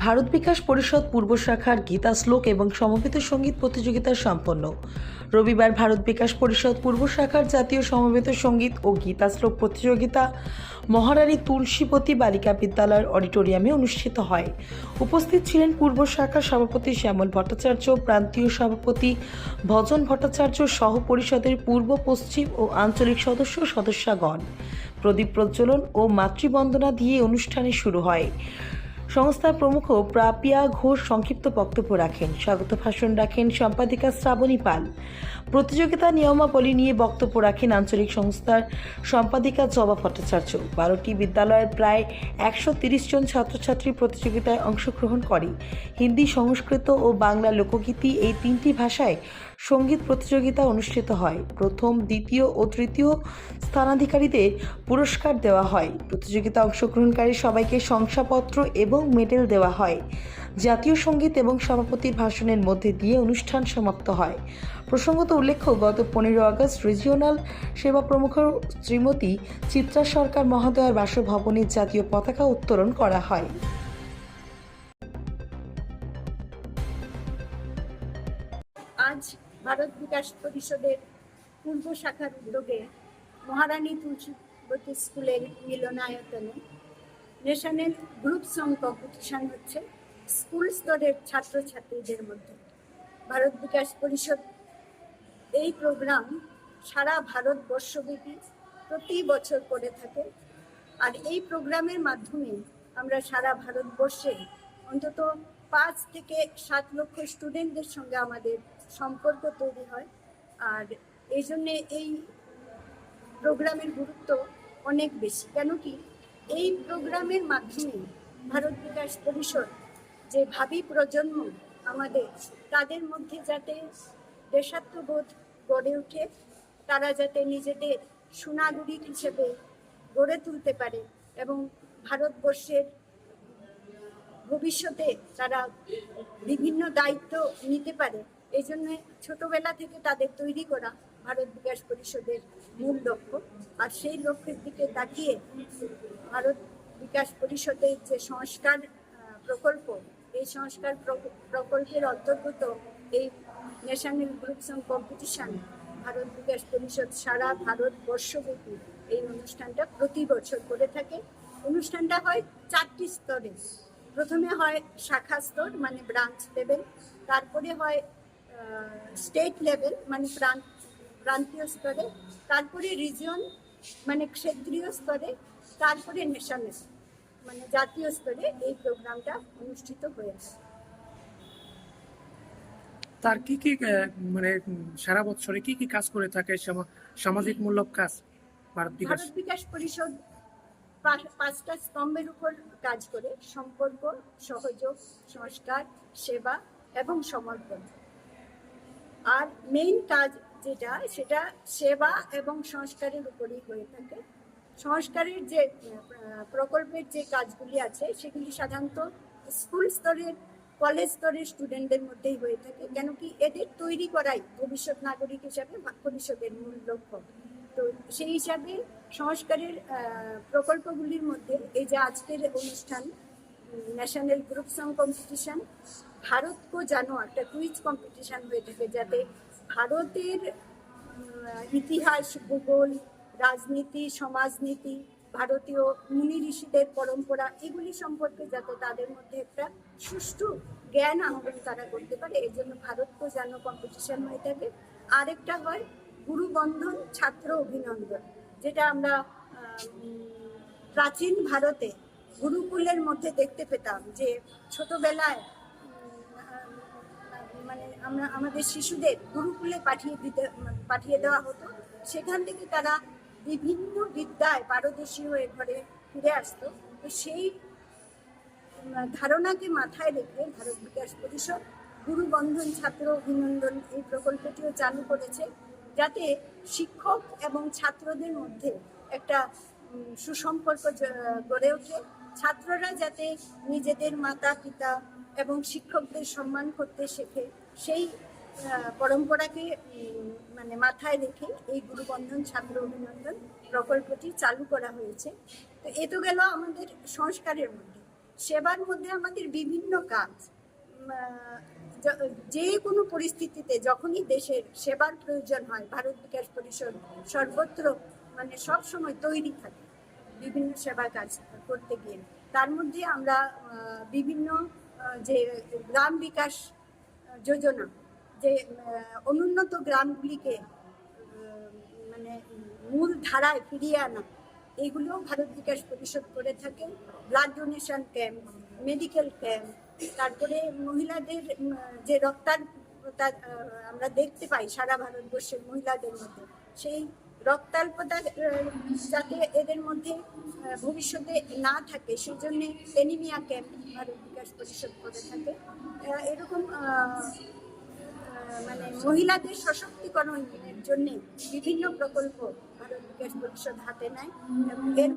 ভারত বিকাশ পরিষদ পূর্ব শাখার গীতা শ্লোক এবং সমবেত সংগীত প্রতিযোগিতা সম্পন্ন। রবিবার ভারত বিকাশ পরিষদ পূর্ব শাখার জাতীয় সমবেত সংগীত ও গীতা শ্লোক প্রতিযোগিতা মহারানী তুলসীপতি বালিকা বিদ্যালয়ের অডিটোরিয়ামে অনুষ্ঠিত হয়। উপস্থিত ছিলেন পূর্ব শাখার সভাপতি শ্যামল ভট্টাচার্য, প্রান্তীয় সভাপতি ভজন ভট্টাচার্য সহ পরিষদের পূর্ব, পশ্চিম ও আঞ্চলিক সদস্য সদস্যগণ। প্রদীপ প্রজ্বলন ও মাতৃবন্দনা দিয়ে অনুষ্ঠানে শুরু হয়। সংস্থার প্রমুখ প্রাপিয়া ঘোষ সংক্ষিপ্ত বক্তব্য রাখেন। স্বাগত ভাষণ রাখেন সম্পাদিকা শ্রাবণী পাল। প্রতিযোগিতা নিয়মাবলী নিয়ে বক্তব্য রাখেন আঞ্চলিক সংস্থার সম্পাদিকা জবা ভট্টাচার্য। বারোটি বিদ্যালয়ের প্রায় একশো তিরিশ জন ছাত্রছাত্রী প্রতিযোগিতায় অংশগ্রহণ করে। হিন্দি সংস্কৃত ও বাংলা লোকগীতি এই তিনটি ভাষায় সংগীত প্রতিযোগিতা অনুষ্ঠিত হয়। প্রথম, দ্বিতীয় ও তৃতীয় স্থানাধিকারীদের পুরস্কার দেওয়া হয়। প্রতিযোগিতা অংশগ্রহণকারী সবাইকে শংসাপত্র এবং মেডেল দেওয়া হয়। জাতীয় সংগীত এবং সভাপতির ভাষণের মধ্যে দিয়ে অনুষ্ঠান সমাপ্ত হয়। প্রসঙ্গত উল্লেখ্য, গত পনেরো আগস্ট রিজিওনাল সেবা প্রমুখ শ্রীমতী চিত্রা সরকার মহোদয়ার বাসভবনে জাতীয় পতাকা উত্তোলন করা হয়। আজ ভারত বিকাশ পরিষদের পূর্ব শাখার উদ্যোগে মহারানী তুলসীবতী স্কুলের মিলনায়তনে ন্যাশনাল গ্রুপ সং কম্পিটিশন হচ্ছে স্কুল স্তরের ছাত্রছাত্রীদের মধ্যে। ভারত বিকাশ পরিষদ এই প্রোগ্রাম সারা ভারতবর্ষব্যাপী প্রতি বছর করে থাকে আর এই প্রোগ্রামের মাধ্যমে আমরা সারা ভারতবর্ষে অন্তত পাঁচ থেকে সাত লক্ষ স্টুডেন্টদের সঙ্গে আমাদের সম্পর্ক তৈরি হয়। আর এই জন্যে এই প্রোগ্রামের গুরুত্ব অনেক বেশি। কেন কি এই প্রোগ্রামের মাধ্যমে ভারত বিকাশ পরিষদ যে ভাবি প্রজন্ম আমাদের, তাদের মধ্যে যাতে দেশাত্মবোধ গড়ে ওঠে, তারা যাতে নিজেদের সুনাগরিক হিসেবে গড়ে তুলতে পারে এবং ভারতবর্ষের ভবিষ্যতে তারা বিভিন্ন দায়িত্ব নিতে পারে এই জন্য ছোটবেলা থেকে তাদের তৈরি করা ভারত বিকাশ পরিষদের মূল লক্ষ্য। আর সেই লক্ষ্যের দিকে তাকিয়ে ভারত বিকাশ পরিষদের যে সংস্কার প্রকল্প, এই সংস্কার প্র- প্রকল্পের অন্তর্গত এই national groups competition Bharat Vikas Parishad সারা ভারতবর্ষব্যাপী এই অনুষ্ঠানটা প্রতি বছর করে থাকে। অনুষ্ঠানটা হয় চারটি স্তরে। প্রথমে হয় শাখা স্তর মানে ব্রাঞ্চ লেভেল তারপরে হয় স্টেট লেভেল মানে প্রান্ত প্রান্তীয় স্তরে তারপরে রিজিয়ন মানে ক্ষেত্রীয় স্তরে তারপরে ন্যাশনাল মানে জাতীয় স্তরে এই প্রোগ্রামটা অনুষ্ঠিত হয়েছে। তার কি কি মানে সারা বছরে কি কি কাজ করে থাকে? সামা- সামাজিক মূলক কাজ ভারত বিকাশ? বিকাশ পরিষদ পাঁচটা স্তম্ভের উপর কাজ করে। সম্পর্ক সহযোগ সংস্কার সেবা এবং সমর্পণ। আর মেইন কাজ যেটা, সেটা সেবা এবং সংস্কারের উপরেই হয়ে থাকে। সংস্কারের যে প্রকল্পের যে কাজগুলি আছে, সেগুলি সাধারণত স্কুল স্তরের কলেজ স্তরের স্টুডেন্টদের মধ্যেই হয়ে থাকে। কেন কি এদের তৈরি করাই ভবিষ্যৎ নাগরিক হিসাবে ভা- পরিষদের মূল লক্ষ্য। তো সেই হিসাবে সংস্কারের প্রকল্পগুলির মধ্যে এই যে আজকের অনুষ্ঠান national group song competition Bharat কো জানো একটা কুইজ কম্পিটিশন হয়ে থাকে যাতে ভারতের ইতিহাস ভূগোল রাজনীতি সমাজনীতি ভারতীয় মুনি ঋষিদের পরম্পরা এগুলি সম্পর্কে যাতে তাদের মধ্যে একটা সুষ্ঠু জ্ঞান আহরণ তারা করতে পারে এই জন্য ভারত কো জানো কম্পিটিশন হয়ে থাকে আরেকটা হয় গুরুবন্ধন ছাত্র অভিনন্দন যেটা আমরা প্রাচীন ভারতে গুরুকুলের মধ্যে দেখতে পেতাম যে ছোটবেলায় মানে আমরা, আমাদের শিশুদের গুরুকুলে পাঠিয়ে দিতে, পাঠিয়ে দেওয়া হতো। সেখান থেকে তারা বিভিন্ন বিদ্যায় পারদর্শী হয়ে ঘরে ফিরে আসতো। তো সেই ধারণাকে মাথায় রেখে ভারত বিকাশ পরিষদ গুরু বন্ধন ছাত্র অভিনন্দন এই প্রকল্পটিও চালু করেছে, যাতে শিক্ষক এবং ছাত্রদের মধ্যে একটা সুসম্পর্ক গড়ে ওঠে। ছাত্ররা যাতে নিজেদের মাতা, পিতা এবং শিক্ষকদের সম্মান করতে শেখে, সেই পরম্পরাকে মানে মাথায় রেখে এই গুরুবন্ধন ছাত্র অভিনন্দন প্রকল্পটি চালু করা হয়েছে। তো এ তো গেল আমাদের সংস্কারের মধ্যে। সেবার মধ্যে আমাদের বিভিন্ন কাজ য- কোনো পরিস্থিতিতে যখনই দেশের সেবার প্রয়োজন হয়, ভারত বিকাশ পরিষদ সর্বত্র মানে সব সময় তৈরি থাকে। বিভিন্ন সেবা কাজ করতে গিয়ে। তার মধ্যে আমরা বিভিন্ন যে গ্রাম বিকাশ যোজনা যে অনুন্নত গ্রামগুলিকে মানে মূল ধারায় ফিরিয়ে আনা এগুলো ভারত বিকাশ পরিষদ করে থাকে। Blood donation camp medical camp তারপরে মহিলাদের যে আহ, আমরা দেখতে পাই সারা ভারতবর্ষের মহিলাদের মধ্যে। সেই রক্তাল্পতা যাতে এদের মধ্যে ভবিষ্যতে না থাকে সেই জন্য এনিমিয়া ক্যাম্প ভারত বিকাশ পরিষদ করে থাকে। এরকম মানে মহিলাদের সশক্তিকরণের জন্যে বিভিন্ন প্রকল্প ভারত বিকাশ পরিষদ হাতে নেয়। এবং এর